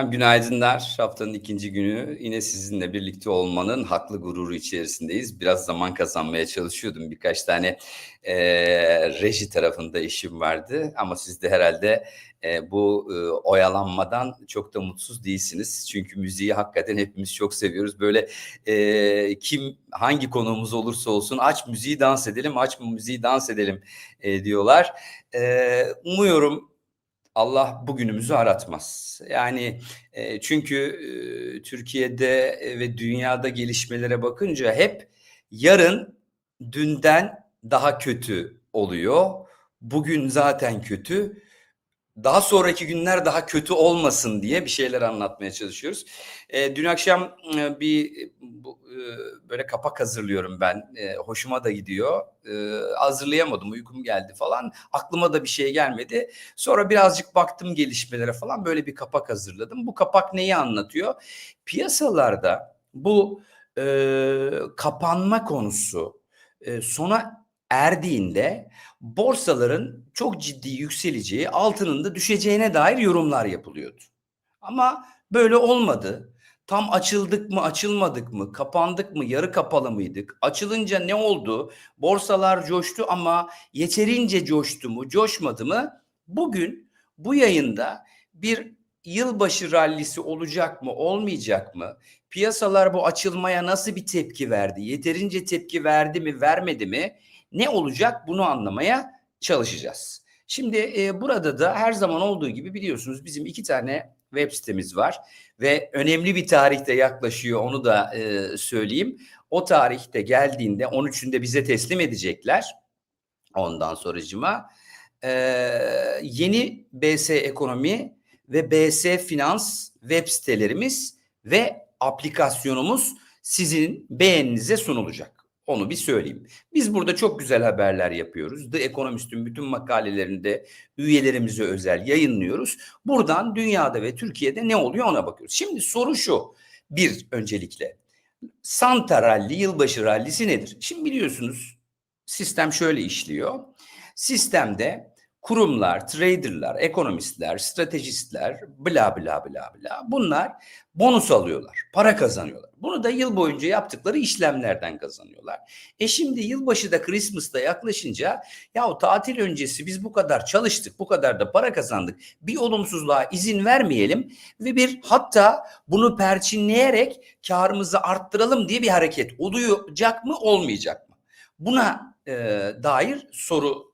Efendim günaydınlar. Haftanın ikinci günü yine sizinle birlikte olmanın haklı gururu içerisindeyiz. Biraz zaman kazanmaya çalışıyordum. Birkaç tane e, reji tarafında işim vardı. Ama siz de herhalde e, bu e, oyalanmadan çok da mutsuz değilsiniz. Çünkü müziği hakikaten hepimiz çok seviyoruz. Böyle e, kim hangi konuğumuz olursa olsun aç müziği dans edelim, aç müziği dans edelim e, diyorlar. E, umuyorum Allah bugünümüzü aratmaz. Yani e, çünkü e, Türkiye'de ve dünyada gelişmelere bakınca hep yarın dünden daha kötü oluyor. Bugün zaten kötü daha sonraki günler daha kötü olmasın diye bir şeyler anlatmaya çalışıyoruz. E, dün akşam e, bir bu, e, böyle kapak hazırlıyorum ben. E, hoşuma da gidiyor. E, hazırlayamadım, uykum geldi falan. Aklıma da bir şey gelmedi. Sonra birazcık baktım gelişmelere falan. Böyle bir kapak hazırladım. Bu kapak neyi anlatıyor? Piyasalarda bu e, kapanma konusu e, sona erdiğinde borsaların çok ciddi yükseleceği, altının da düşeceğine dair yorumlar yapılıyordu. Ama böyle olmadı. Tam açıldık mı, açılmadık mı, kapandık mı, yarı kapalı mıydık? Açılınca ne oldu? Borsalar coştu ama yeterince coştu mu, coşmadı mı? Bugün bu yayında bir yılbaşı rallisi olacak mı, olmayacak mı? Piyasalar bu açılmaya nasıl bir tepki verdi? Yeterince tepki verdi mi, vermedi mi? Ne olacak bunu anlamaya çalışacağız. Şimdi e, burada da her zaman olduğu gibi biliyorsunuz bizim iki tane web sitemiz var ve önemli bir tarihte yaklaşıyor onu da e, söyleyeyim. O tarihte geldiğinde 13'ünde bize teslim edecekler. Ondan sonracıma e, yeni BS Ekonomi ve BS Finans web sitelerimiz ve aplikasyonumuz sizin beğeninize sunulacak. Onu bir söyleyeyim. Biz burada çok güzel haberler yapıyoruz. The Economist'in bütün makalelerinde üyelerimize özel yayınlıyoruz. Buradan dünyada ve Türkiye'de ne oluyor ona bakıyoruz. Şimdi soru şu. Bir öncelikle Santa Rally, yılbaşı rallisi nedir? Şimdi biliyorsunuz sistem şöyle işliyor. Sistemde kurumlar, traderlar, ekonomistler, stratejistler, bla bla bla bla bunlar bonus alıyorlar, para kazanıyorlar. Bunu da yıl boyunca yaptıkları işlemlerden kazanıyorlar. E şimdi yılbaşı da Christmas'ta yaklaşınca ya o tatil öncesi biz bu kadar çalıştık, bu kadar da para kazandık. Bir olumsuzluğa izin vermeyelim ve bir hatta bunu perçinleyerek karımızı arttıralım diye bir hareket olacak mı, olmayacak mı? Buna e, dair soru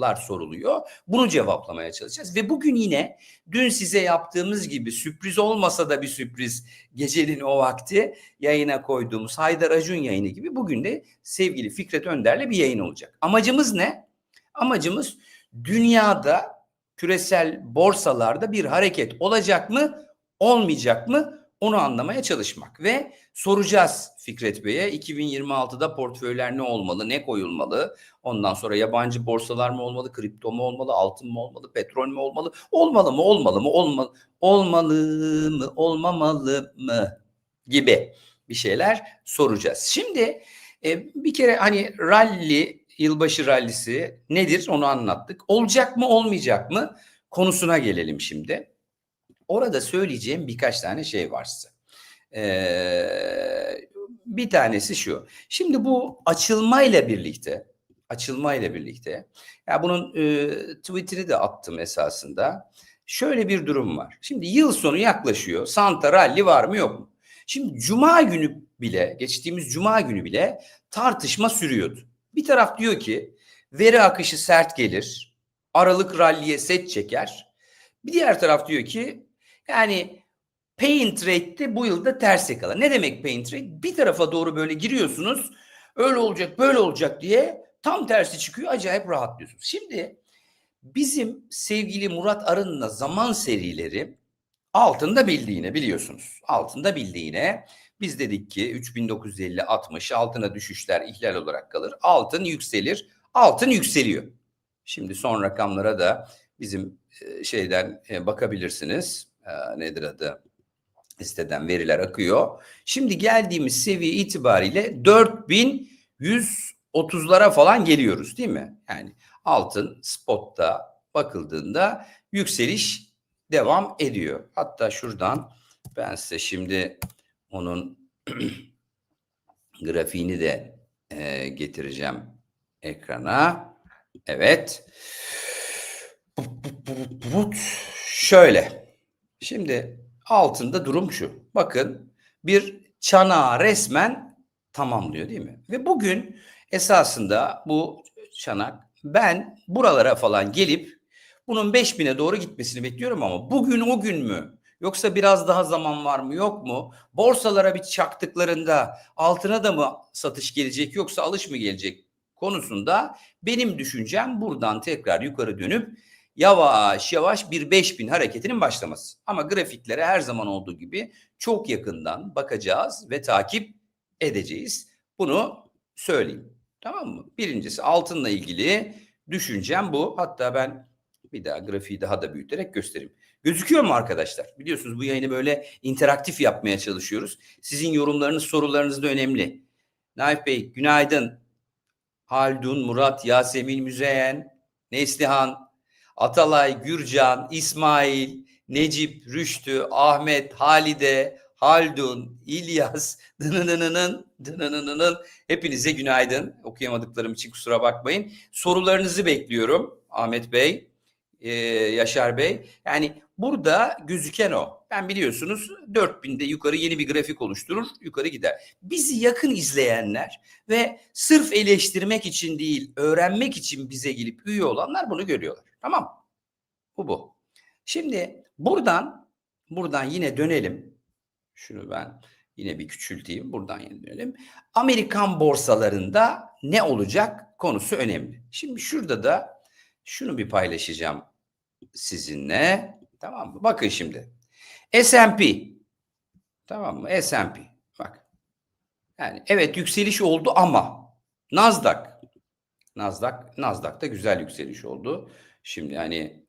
lar soruluyor. Bunu cevaplamaya çalışacağız. Ve bugün yine dün size yaptığımız gibi sürpriz olmasa da bir sürpriz gecenin o vakti yayına koyduğumuz Haydar Acun yayını gibi bugün de sevgili Fikret Önder'le bir yayın olacak. Amacımız ne? Amacımız dünyada küresel borsalarda bir hareket olacak mı, olmayacak mı? Onu anlamaya çalışmak ve soracağız Fikret Bey'e 2026'da portföyler ne olmalı, ne koyulmalı? Ondan sonra yabancı borsalar mı olmalı, kripto mu olmalı, altın mı olmalı, petrol mü olmalı? Olmalı mı, olmalı mı, olmalı, olmalı mı, olmamalı mı gibi bir şeyler soracağız. Şimdi e, bir kere hani rally, yılbaşı rallisi nedir onu anlattık. Olacak mı, olmayacak mı konusuna gelelim şimdi. Orada söyleyeceğim birkaç tane şey var size. Ee, bir tanesi şu. Şimdi bu açılmayla birlikte açılmayla birlikte ya bunun e, tweetini de attım esasında. Şöyle bir durum var. Şimdi yıl sonu yaklaşıyor. Santa Rally var mı yok mu? Şimdi cuma günü bile geçtiğimiz cuma günü bile tartışma sürüyordu. Bir taraf diyor ki veri akışı sert gelir. Aralık ralliye set çeker. Bir diğer taraf diyor ki yani paint rate'de bu yılda ters yakala. Ne demek paint rate? Bir tarafa doğru böyle giriyorsunuz. Öyle olacak, böyle olacak diye tam tersi çıkıyor. Acayip rahatlıyorsunuz. Şimdi bizim sevgili Murat Arın'la zaman serileri altında bildiğine biliyorsunuz. Altında bildiğine biz dedik ki 3950 60 altına düşüşler ihlal olarak kalır. Altın yükselir. Altın yükseliyor. Şimdi son rakamlara da bizim şeyden bakabilirsiniz e, nedir adı siteden veriler akıyor. Şimdi geldiğimiz seviye itibariyle 4130'lara falan geliyoruz değil mi? Yani altın spotta bakıldığında yükseliş devam ediyor. Hatta şuradan ben size şimdi onun grafiğini de e, getireceğim ekrana. Evet. Şöyle. Şimdi altında durum şu. Bakın bir çanağı resmen tamamlıyor değil mi? Ve bugün esasında bu çanak ben buralara falan gelip bunun 5000'e doğru gitmesini bekliyorum ama bugün o gün mü? Yoksa biraz daha zaman var mı yok mu? Borsalara bir çaktıklarında altına da mı satış gelecek yoksa alış mı gelecek konusunda benim düşüncem buradan tekrar yukarı dönüp yavaş yavaş bir 5000 hareketinin başlaması. Ama grafiklere her zaman olduğu gibi çok yakından bakacağız ve takip edeceğiz. Bunu söyleyeyim. Tamam mı? Birincisi altınla ilgili düşüncem bu. Hatta ben bir daha grafiği daha da büyüterek göstereyim. Gözüküyor mu arkadaşlar? Biliyorsunuz bu yayını böyle interaktif yapmaya çalışıyoruz. Sizin yorumlarınız, sorularınız da önemli. Naif Bey günaydın. Haldun, Murat, Yasemin, Müzeyyen, Neslihan, Atalay, Gürcan, İsmail, Necip, Rüştü, Ahmet, Halide, Haldun, İlyas, dınınınının, dınınınının hepinize günaydın. Okuyamadıklarım için kusura bakmayın. Sorularınızı bekliyorum Ahmet Bey, e, Yaşar Bey. Yani burada gözüken o. Ben biliyorsunuz 4000'de yukarı yeni bir grafik oluşturur, yukarı gider. Bizi yakın izleyenler ve sırf eleştirmek için değil, öğrenmek için bize gelip üye olanlar bunu görüyorlar. Tamam. Bu bu. Şimdi buradan buradan yine dönelim. Şunu ben yine bir küçülteyim. Buradan yine dönelim. Amerikan borsalarında ne olacak konusu önemli. Şimdi şurada da şunu bir paylaşacağım sizinle. Tamam mı? Bakın şimdi. S&P. Tamam mı? S&P. Bak. Yani evet yükseliş oldu ama Nasdaq. Nasdaq, Nasdaq'ta güzel yükseliş oldu. Şimdi hani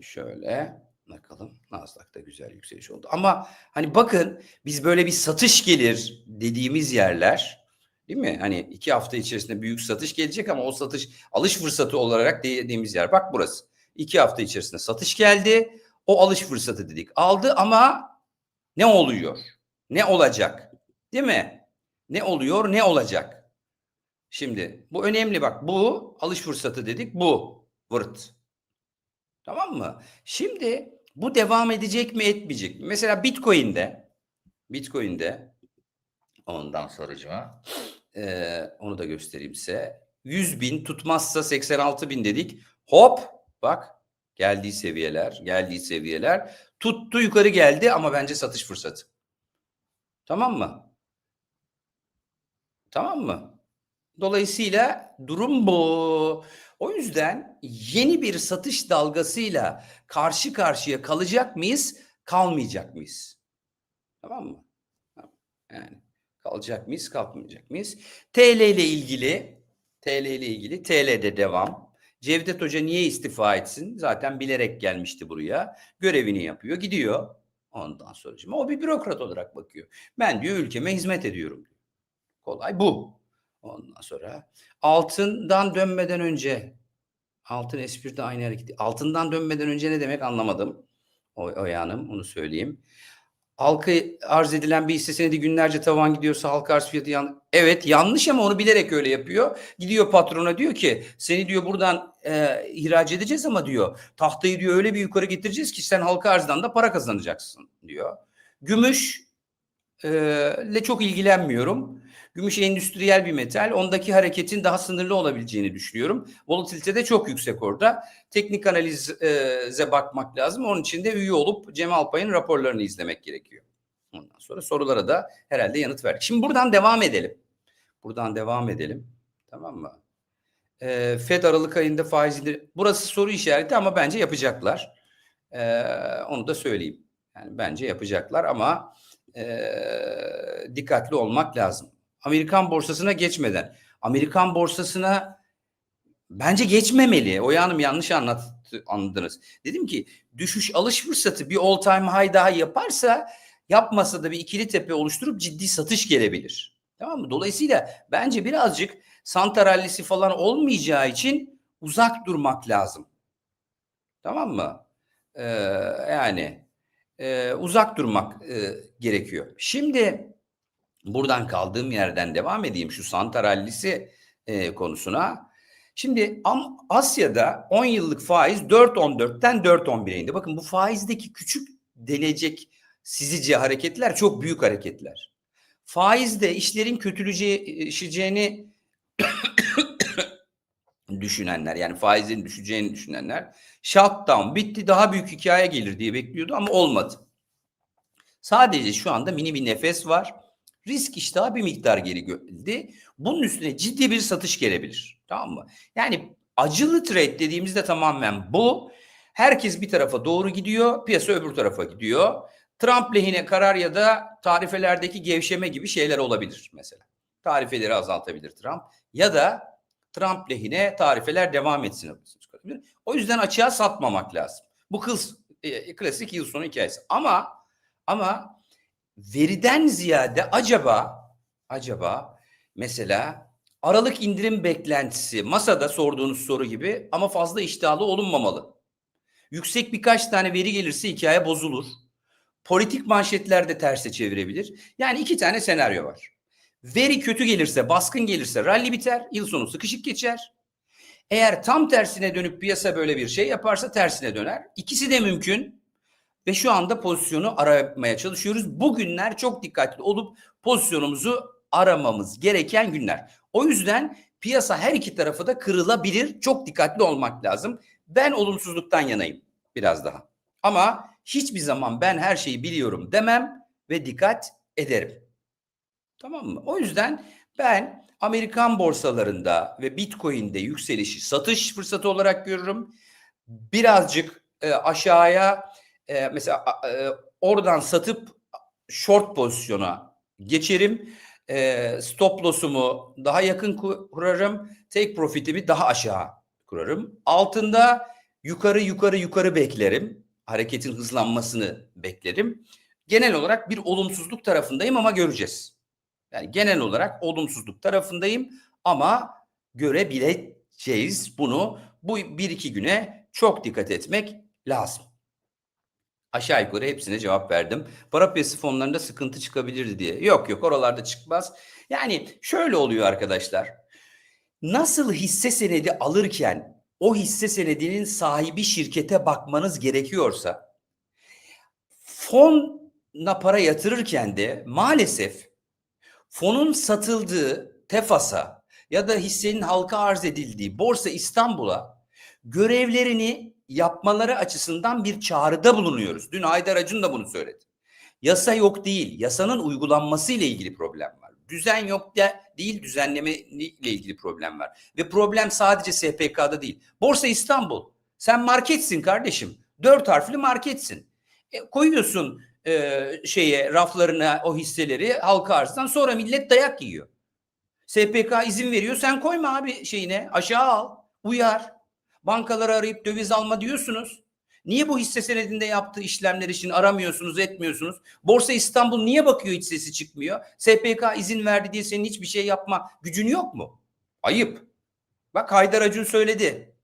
şöyle bakalım Nasdaq'ta güzel yükseliş oldu. Ama hani bakın biz böyle bir satış gelir dediğimiz yerler değil mi? Hani iki hafta içerisinde büyük satış gelecek ama o satış alış fırsatı olarak dediğimiz yer. Bak burası. İki hafta içerisinde satış geldi. O alış fırsatı dedik. Aldı ama ne oluyor? Ne olacak? Değil mi? Ne oluyor? Ne olacak? Şimdi bu önemli bak. Bu alış fırsatı dedik. Bu vırt. Tamam mı? Şimdi bu devam edecek mi etmeyecek mi? Mesela Bitcoin'de Bitcoin'de ondan sonracıma e, onu da göstereyim size. 100 bin tutmazsa 86 bin dedik. Hop bak geldiği seviyeler geldiği seviyeler tuttu yukarı geldi ama bence satış fırsatı. Tamam mı? Tamam mı? Dolayısıyla durum bu. O yüzden yeni bir satış dalgasıyla karşı karşıya kalacak mıyız, kalmayacak mıyız? Tamam mı? Yani kalacak mıyız, kalkmayacak mıyız? TL ile ilgili, TL ile ilgili TL'de devam. Cevdet Hoca niye istifa etsin? Zaten bilerek gelmişti buraya. Görevini yapıyor, gidiyor. Ondan sonra o bir bürokrat olarak bakıyor. Ben diyor ülkeme hizmet ediyorum. Kolay bu. Ondan sonra altından dönmeden önce altın espri aynı hareketi. Altından dönmeden önce ne demek anlamadım. O, o yanım onu söyleyeyim. Halka arz edilen bir hisse senedi günlerce tavan gidiyorsa halka arz fiyatı yan Evet yanlış ama onu bilerek öyle yapıyor. Gidiyor patrona diyor ki seni diyor buradan e, ihraç edeceğiz ama diyor tahtayı diyor öyle bir yukarı getireceğiz ki sen halka arzdan da para kazanacaksın diyor. Gümüş e, ile çok ilgilenmiyorum. Gümüş endüstriyel bir metal. Ondaki hareketin daha sınırlı olabileceğini düşünüyorum. Volatilite de çok yüksek orada. Teknik analize bakmak lazım. Onun için de üye olup Cem Alpay'ın raporlarını izlemek gerekiyor. Ondan sonra sorulara da herhalde yanıt verdik. Şimdi buradan devam edelim. Buradan devam edelim. Tamam mı? E, FED Aralık ayında faizini burası soru işareti ama bence yapacaklar. E, onu da söyleyeyim. Yani bence yapacaklar ama e, dikkatli olmak lazım. Amerikan borsasına geçmeden. Amerikan borsasına bence geçmemeli. Oya Hanım yanlış anlattı, anladınız. Dedim ki düşüş alış fırsatı bir all time high daha yaparsa yapmasa da bir ikili tepe oluşturup ciddi satış gelebilir. Tamam mı? Dolayısıyla bence birazcık Santa rallisi falan olmayacağı için uzak durmak lazım. Tamam mı? Ee, yani e, uzak durmak e, gerekiyor. Şimdi buradan kaldığım yerden devam edeyim şu santarallisi e, konusuna. Şimdi Asya'da 10 yıllık faiz 4.14'ten 4.11'e indi. Bakın bu faizdeki küçük denecek sizice hareketler çok büyük hareketler. Faizde işlerin kötüleşeceğini düşünenler yani faizin düşeceğini düşünenler shutdown bitti daha büyük hikaye gelir diye bekliyordu ama olmadı. Sadece şu anda mini bir nefes var. Risk iştahı bir miktar geri geldi. Bunun üstüne ciddi bir satış gelebilir. Tamam mı? Yani acılı trade dediğimizde tamamen bu. Herkes bir tarafa doğru gidiyor, piyasa öbür tarafa gidiyor. Trump lehine karar ya da tarifelerdeki gevşeme gibi şeyler olabilir mesela. Tarifeleri azaltabilir Trump ya da Trump lehine tarifeler devam etsin. O yüzden açığa satmamak lazım. Bu kız e, klasik yıl sonu hikayesi. Ama ama veriden ziyade acaba acaba mesela Aralık indirim beklentisi masada sorduğunuz soru gibi ama fazla iştahlı olunmamalı. Yüksek birkaç tane veri gelirse hikaye bozulur. Politik manşetler de terse çevirebilir. Yani iki tane senaryo var. Veri kötü gelirse, baskın gelirse rally biter, yıl sonu sıkışık geçer. Eğer tam tersine dönüp piyasa böyle bir şey yaparsa tersine döner. İkisi de mümkün ve şu anda pozisyonu aramaya çalışıyoruz. Bugünler çok dikkatli olup pozisyonumuzu aramamız gereken günler. O yüzden piyasa her iki tarafı da kırılabilir. Çok dikkatli olmak lazım. Ben olumsuzluktan yanayım biraz daha. Ama hiçbir zaman ben her şeyi biliyorum demem ve dikkat ederim. Tamam mı? O yüzden ben Amerikan borsalarında ve Bitcoin'de yükselişi satış fırsatı olarak görürüm. Birazcık e, aşağıya e, mesela e, oradan satıp short pozisyona geçerim. E, stop loss'umu daha yakın kurarım. Take profit'imi daha aşağı kurarım. Altında yukarı yukarı yukarı beklerim. Hareketin hızlanmasını beklerim. Genel olarak bir olumsuzluk tarafındayım ama göreceğiz. Yani genel olarak olumsuzluk tarafındayım ama görebileceğiz bunu. Bu bir iki güne çok dikkat etmek lazım. Aşağı yukarı hepsine cevap verdim. Para piyasası fonlarında sıkıntı çıkabilirdi diye. Yok yok oralarda çıkmaz. Yani şöyle oluyor arkadaşlar. Nasıl hisse senedi alırken o hisse senedinin sahibi şirkete bakmanız gerekiyorsa fona para yatırırken de maalesef fonun satıldığı TEFAS'a ya da hissenin halka arz edildiği Borsa İstanbul'a görevlerini yapmaları açısından bir çağrıda bulunuyoruz. Dün Haydar Acun da bunu söyledi. Yasa yok değil, yasanın uygulanması ile ilgili problem var. Düzen yok da değil, düzenleme ile ilgili problem var. Ve problem sadece SPK'da değil. Borsa İstanbul, sen marketsin kardeşim. Dört harfli marketsin. E, koyuyorsun e, şeye raflarına o hisseleri halka arzdan sonra millet dayak yiyor. SPK izin veriyor sen koyma abi şeyine aşağı al uyar. Bankaları arayıp döviz alma diyorsunuz. Niye bu hisse senedinde yaptığı işlemler için aramıyorsunuz, etmiyorsunuz? Borsa İstanbul niye bakıyor hiç sesi çıkmıyor? SPK izin verdi diye senin hiçbir şey yapma gücün yok mu? Ayıp. Bak Haydar Acun söyledi.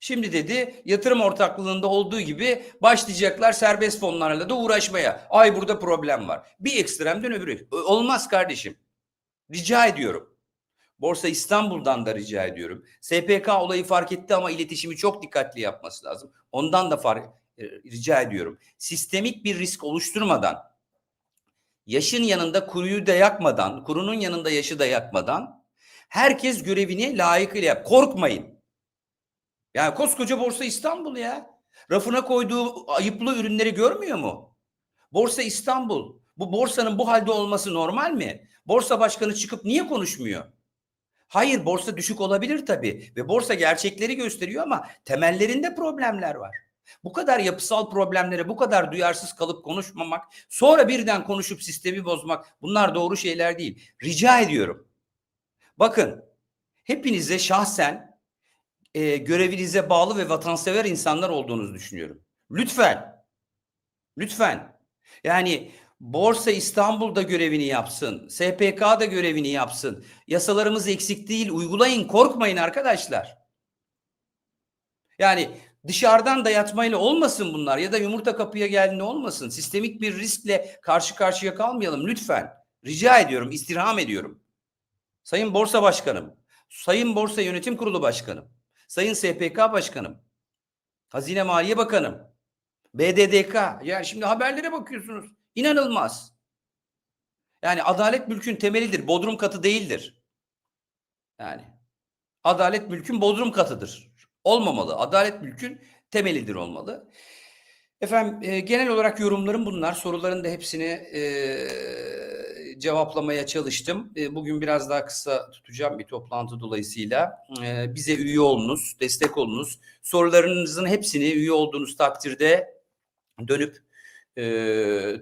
Şimdi dedi yatırım ortaklığında olduğu gibi başlayacaklar serbest fonlarla da uğraşmaya. Ay burada problem var. Bir ekstremden öbürü. Olmaz kardeşim. Rica ediyorum. Borsa İstanbul'dan da rica ediyorum. SPK olayı fark etti ama iletişimi çok dikkatli yapması lazım. Ondan da fark e, rica ediyorum. Sistemik bir risk oluşturmadan, yaşın yanında kuruyu da yakmadan, kurunun yanında yaşı da yakmadan herkes görevini layıkıyla yap. Korkmayın. Yani koskoca Borsa İstanbul ya. Rafına koyduğu ayıplı ürünleri görmüyor mu? Borsa İstanbul. Bu borsanın bu halde olması normal mi? Borsa başkanı çıkıp niye konuşmuyor? Hayır borsa düşük olabilir tabii ve borsa gerçekleri gösteriyor ama temellerinde problemler var. Bu kadar yapısal problemlere bu kadar duyarsız kalıp konuşmamak, sonra birden konuşup sistemi bozmak bunlar doğru şeyler değil. Rica ediyorum. Bakın hepinize şahsen e, görevinize bağlı ve vatansever insanlar olduğunuzu düşünüyorum. Lütfen, lütfen. Yani Borsa İstanbul'da görevini yapsın. SPK da görevini yapsın. Yasalarımız eksik değil. Uygulayın. Korkmayın arkadaşlar. Yani Dışarıdan dayatmayla olmasın bunlar ya da yumurta kapıya geldiğinde olmasın. Sistemik bir riskle karşı karşıya kalmayalım lütfen. Rica ediyorum, istirham ediyorum. Sayın Borsa Başkanım, Sayın Borsa Yönetim Kurulu Başkanım, Sayın SPK Başkanım, Hazine Maliye Bakanım, BDDK. Yani şimdi haberlere bakıyorsunuz. İnanılmaz. Yani adalet mülkün temelidir. Bodrum katı değildir. Yani adalet mülkün bodrum katıdır. Olmamalı. Adalet mülkün temelidir olmalı. Efendim e, genel olarak yorumlarım bunlar. Soruların da hepsini e, cevaplamaya çalıştım. E, bugün biraz daha kısa tutacağım bir toplantı dolayısıyla. E, bize üye olunuz, destek olunuz. Sorularınızın hepsini üye olduğunuz takdirde dönüp e,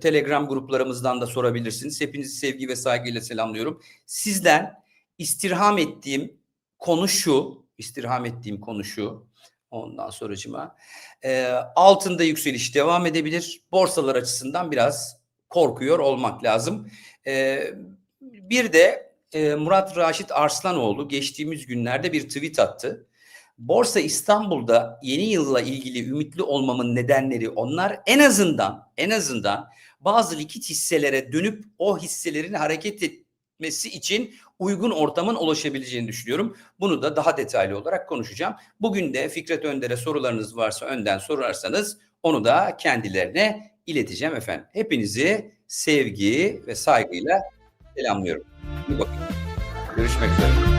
Telegram gruplarımızdan da sorabilirsiniz. Hepinizi sevgi ve saygıyla selamlıyorum. Sizden istirham ettiğim konu şu, istirham ettiğim konu şu. Ondan sonracıma e, altında yükseliş devam edebilir. Borsalar açısından biraz korkuyor olmak lazım. E, bir de e, Murat Raşit Arslanoğlu geçtiğimiz günlerde bir tweet attı. Borsa İstanbul'da yeni yılla ilgili ümitli olmamın nedenleri onlar en azından en azından bazı likit hisselere dönüp o hisselerin hareket etmesi için uygun ortamın ulaşabileceğini düşünüyorum. Bunu da daha detaylı olarak konuşacağım. Bugün de Fikret Önder'e sorularınız varsa önden sorarsanız onu da kendilerine ileteceğim efendim. Hepinizi sevgi ve saygıyla selamlıyorum. İyi bakın. Görüşmek üzere.